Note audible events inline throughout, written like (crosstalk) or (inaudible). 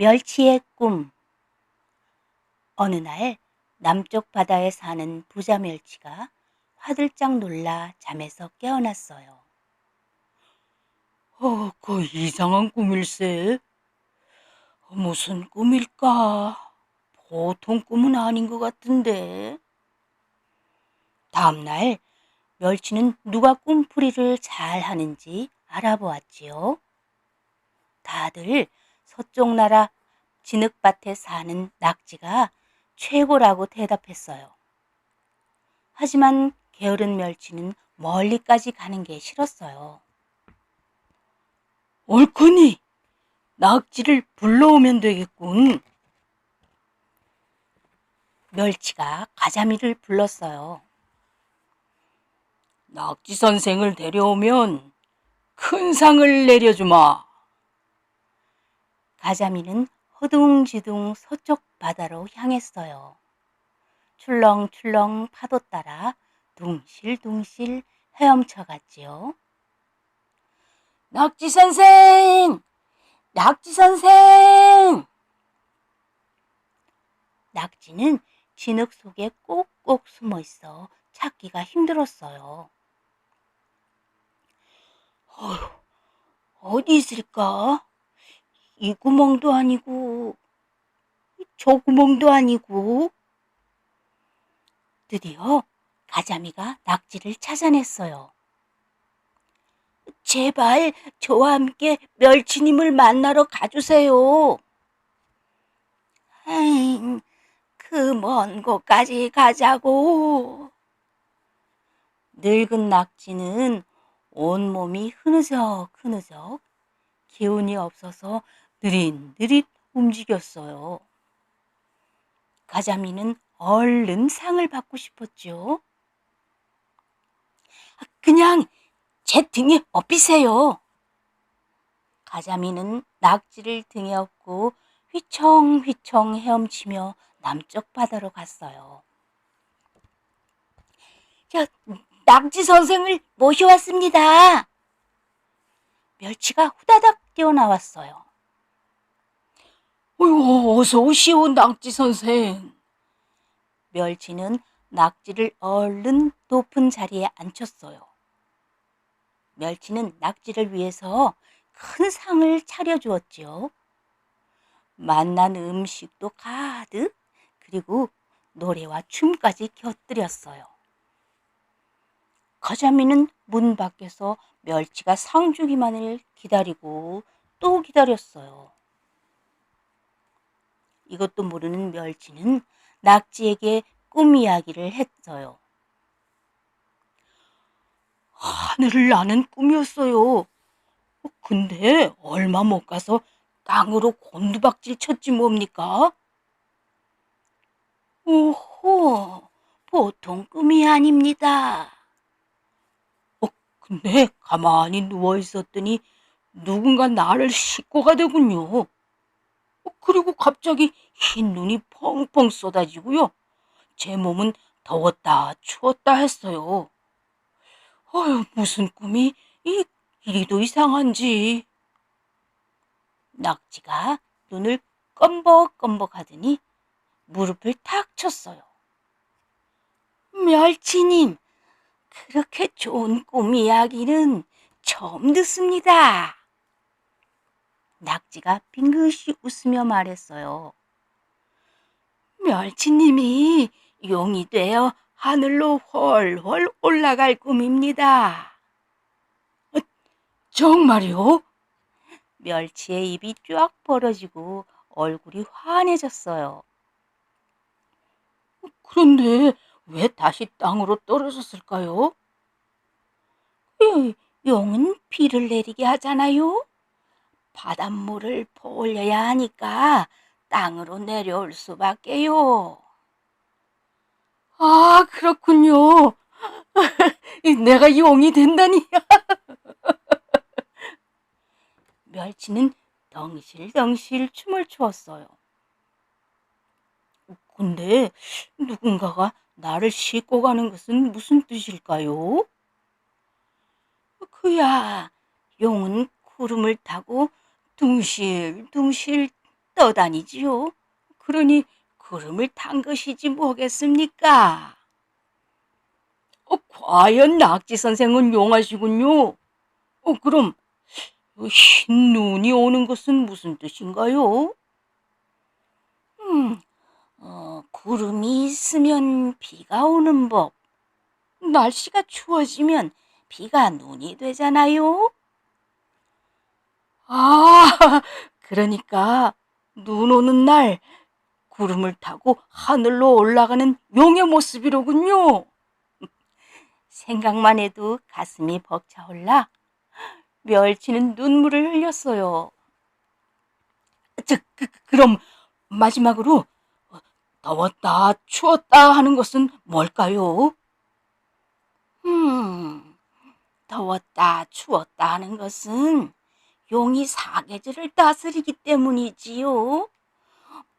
멸치의 꿈 어느 날 남쪽 바다에 사는 부자 멸치가 화들짝 놀라 잠에서 깨어났어요. 어, 그 이상한 꿈일세. 무슨 꿈일까? 보통 꿈은 아닌 것 같은데. 다음날 멸치는 누가 꿈풀이를 잘 하는지 알아보았지요. 다들 서쪽 나라 진흙밭에 사는 낙지가 최고라고 대답했어요. 하지만 게으른 멸치는 멀리까지 가는 게 싫었어요. 옳거니, 낙지를 불러오면 되겠군. 멸치가 가자미를 불렀어요. 낙지 선생을 데려오면 큰 상을 내려주마. 가자미는 허둥지둥 서쪽 바다로 향했어요. 출렁출렁 파도 따라 둥실둥실 헤엄쳐 갔지요. 낙지 선생! 낙지 선생! 낙지는 진흙 속에 꼭꼭 숨어 있어 찾기가 힘들었어요. 어휴, 어디 있을까? 이 구멍도 아니고, 저 구멍도 아니고. 드디어 가자미가 낙지를 찾아냈어요. 제발 저와 함께 멸치님을 만나러 가주세요. 에잉, 그 먼 곳까지 가자고. 늙은 낙지는 온몸이 흐느적 흐느적 기운이 없어서 느릿느릿 움직였어요. 가자미는 얼른 상을 받고 싶었죠. 그냥 제 등에 업히세요. 가자미는 낙지를 등에 업고 휘청휘청 헤엄치며 남쪽 바다로 갔어요. 저, 낙지 선생을 모셔왔습니다. 멸치가 후다닥 뛰어나왔어요. 어휴, 어서 오시오, 낙지 선생. 멸치는 낙지를 얼른 높은 자리에 앉혔어요. 멸치는 낙지를 위해서 큰 상을 차려주었지요. 맛난 음식도 가득, 그리고 노래와 춤까지 곁들였어요. 가자미는 문 밖에서 멸치가 상 주기만을 기다리고 또 기다렸어요. 이것도 모르는 멸치는 낙지에게 꿈 이야기를 했어요. 하늘을 나는 꿈이었어요. 근데 얼마 못 가서 땅으로 곤두박질 쳤지 뭡니까? 오호, 보통 꿈이 아닙니다. 어, 근데 가만히 누워 있었더니 누군가 나를 싣고 가더군요. 어, 그리고 갑자기 흰 눈이 펑펑 쏟아지고요. 제 몸은 더웠다 추웠다 했어요. 어휴, 무슨 꿈이 이, 이리도 이상한지. 낙지가 눈을 껌벅껌벅 하더니 무릎을 탁 쳤어요. 멸치님, 그렇게 좋은 꿈 이야기는 처음 듣습니다. 낙지가 빙긋이 웃으며 말했어요. 멸치님이 용이 되어 하늘로 훨훨 올라갈 꿈입니다. 정말요? 멸치의 입이 쫙 벌어지고 얼굴이 환해졌어요. 그런데 왜 다시 땅으로 떨어졌을까요? 예, 용은 비를 내리게 하잖아요. 바닷물을 보려야 하니까 땅으로 내려올 수밖에요. 아, 그렇군요. (laughs) 내가 용이 된다니. (laughs) 멸치는 덩실덩실 춤을 추었어요. 근데 누군가가 나를 싣고 가는 것은 무슨 뜻일까요? 그야, 용은 구름을 타고 둥실둥실 떠다니지요. 그러니 구름을 탄 것이지 뭐겠습니까? 어, 과연 낙지 선생은 용하시군요. 어, 그럼 흰 눈이 오는 것은 무슨 뜻인가요? 음, 어, 구름이 있으면 비가 오는 법. 날씨가 추워지면 비가 눈이 되잖아요. 아, (laughs) 그러니까 눈 오는 날 구름을 타고 하늘로 올라가는 용의 모습이로군요. (laughs) 생각만 해도 가슴이 벅차올라 멸치는 눈물을 흘렸어요. 저, 그, 그럼 마지막으로 더웠다, 추웠다 하는 것은 뭘까요? 음, 더웠다, 추웠다 하는 것은 용이 사계절을 다스리기 때문이지요.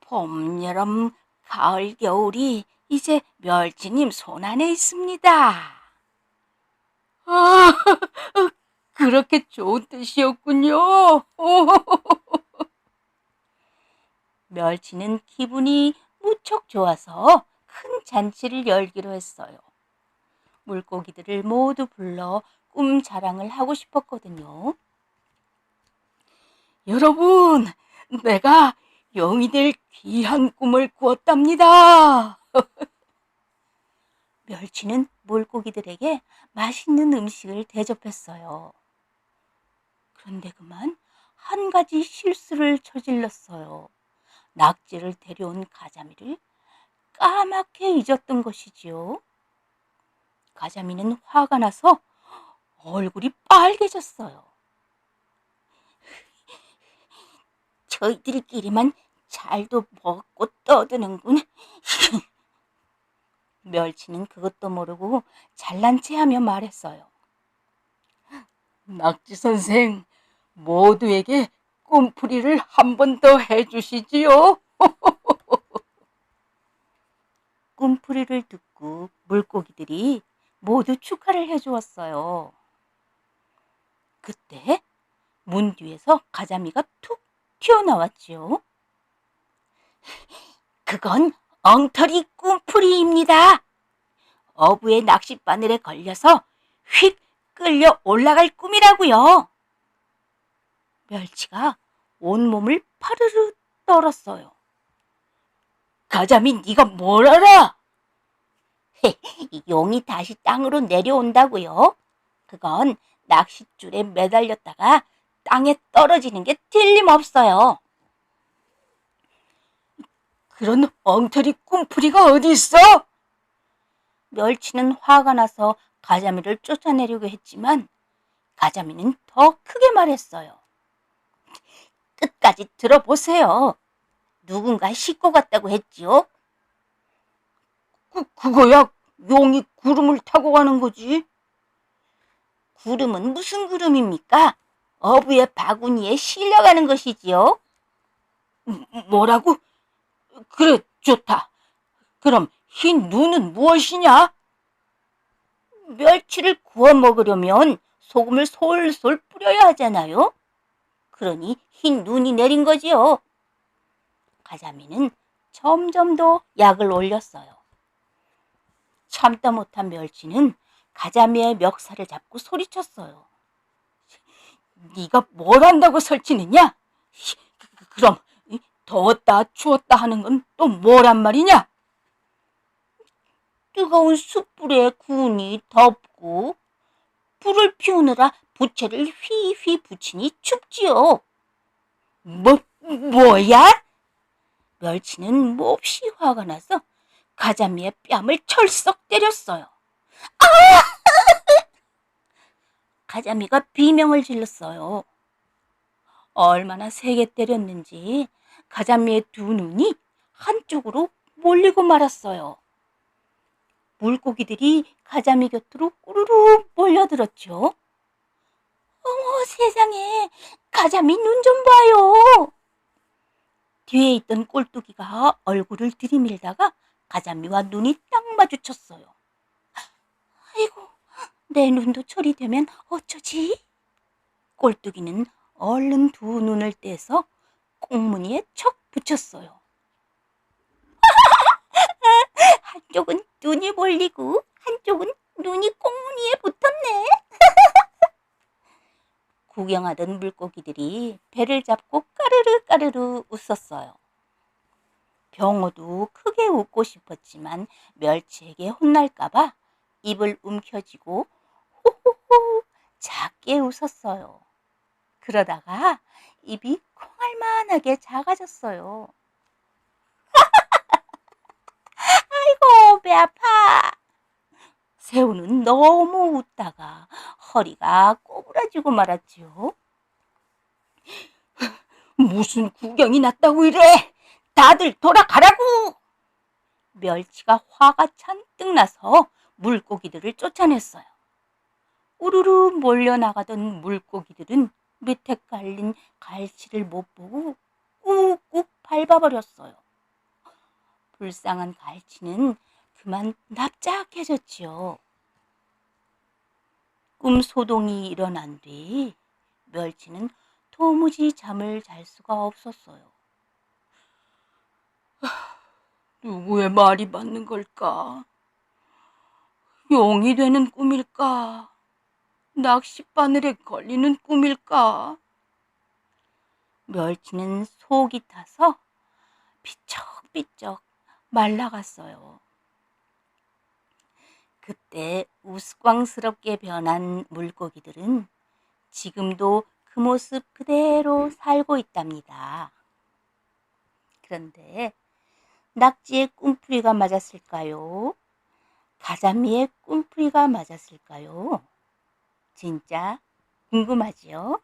봄, 여름, 가을, 겨울이 이제 멸치님 손안에 있습니다. 아, (laughs) 그렇게 좋은 뜻이었군요. (laughs) 멸치는 기분이 무척 좋아서 큰 잔치를 열기로 했어요. 물고기들을 모두 불러 꿈 자랑을 하고 싶었거든요. 여러분, 내가 영이 될 귀한 꿈을 꾸었답니다. (laughs) 멸치는 물고기들에게 맛있는 음식을 대접했어요. 그런데 그만 한 가지 실수를 저질렀어요. 낙지를 데려온 가자미를 까맣게 잊었던 것이지요. 가자미는 화가 나서 얼굴이 빨개졌어요. 저희들끼리만 잘도 먹고 떠드는군. (laughs) 멸치는 그것도 모르고 잘난 체하며 말했어요. 낙지 선생, 모두에게 꿈풀이를 한 번 더 해주시지요. (laughs) 꿈풀이를 듣고 물고기들이 모두 축하를 해주었어요. 그때 문 뒤에서 가자미가 툭 튀어나왔지요. 그건 엉터리 꿈풀이입니다. 어부의 낚싯바늘에 걸려서 휙 끌려 올라갈 꿈이라고요. 멸치가 온몸을 파르르 떨었어요. 가자미 네가 뭘 알아? (laughs) 용이 다시 땅으로 내려온다고요? 그건 낚싯줄에 매달렸다가 땅에 떨어지는 게 틀림없어요. 그런 엉터리 꿈풀이가 어디 있어? 멸치는 화가 나서 가자미를 쫓아내려고 했지만 가자미는 더 크게 말했어요. 끝까지 들어보세요. 누군가 싣고 갔다고 했지요? 그, 그거야 용이 구름을 타고 가는 거지. 구름은 무슨 구름입니까? 어부의 바구니에 실려가는 것이지요. 음, 뭐라고? 그래, 좋다. 그럼 흰 눈은 무엇이냐? 멸치를 구워 먹으려면 소금을 솔솔 뿌려야 하잖아요. 그러니 흰 눈이 내린 거지요. 가자미는 점점 더 약을 올렸어요. 참다 못한 멸치는 가자미의 멱살을 잡고 소리쳤어요. 네가 뭘 한다고 설치느냐? 그- 그- 그럼 이 더웠다 추웠다 하는 건 또 뭐란 말이냐? 뜨거운 숯불에 구운이 덥고 불을 피우느라 부채를 휘휘 붙이니 춥지요. 뭐 뭐야? 멸치는 몹시 화가 나서 가자미의 뺨을 철썩 때렸어요. 아! 가자미가 비명을 질렀어요. 얼마나 세게 때렸는지 가자미의 두 눈이 한쪽으로 몰리고 말았어요. 물고기들이 가자미 곁으로 꾸르르 몰려들었죠. 어머 세상에 가자미 눈 좀 봐요. 뒤에 있던 꼴뚜기가 얼굴을 들이밀다가 가자미와 눈이 딱 마주쳤어요. 아이고, 내 눈도 처리되면 어쩌지? 꼴뚜기는 얼른 두 눈을 떼서 꽁무니에 척 붙였어요. (laughs) 한쪽은 눈이 몰리고 한쪽은 눈이 꽁무니에 붙었네. (laughs) 구경하던 물고기들이 배를 잡고 까르르 까르르 웃었어요. 병어도 크게 웃고 싶었지만 멸치에게 혼날까봐 입을 움켜쥐고 작게 웃었어요. 그러다가 입이 콩알만하게 작아졌어요. (laughs) 아이고 배 아파. 새우는 너무 웃다가 허리가 꼬부라지고 말았지요. (laughs) 무슨 구경이 났다고 이래? 다들 돌아가라고! 멸치가 화가 잔뜩 나서 물고기들을 쫓아냈어요. 우르르 몰려나가던 물고기들은 밑에 깔린 갈치를 못 보고 꾹꾹 밟아버렸어요. 불쌍한 갈치는 그만 납작해졌지요. 꿈 소동이 일어난 뒤 멸치는 도무지 잠을 잘 수가 없었어요. 누구의 말이 맞는 걸까? 용이 되는 꿈일까? 낚싯바늘에 걸리는 꿈일까? 멸치는 속이 타서 비쩍비쩍 말라갔어요. 그때 우스꽝스럽게 변한 물고기들은 지금도 그 모습 그대로 살고 있답니다. 그런데 낙지의 꿈풀이가 맞았을까요? 가자미의 꿈풀이가 맞았을까요? 진짜 궁금하지요?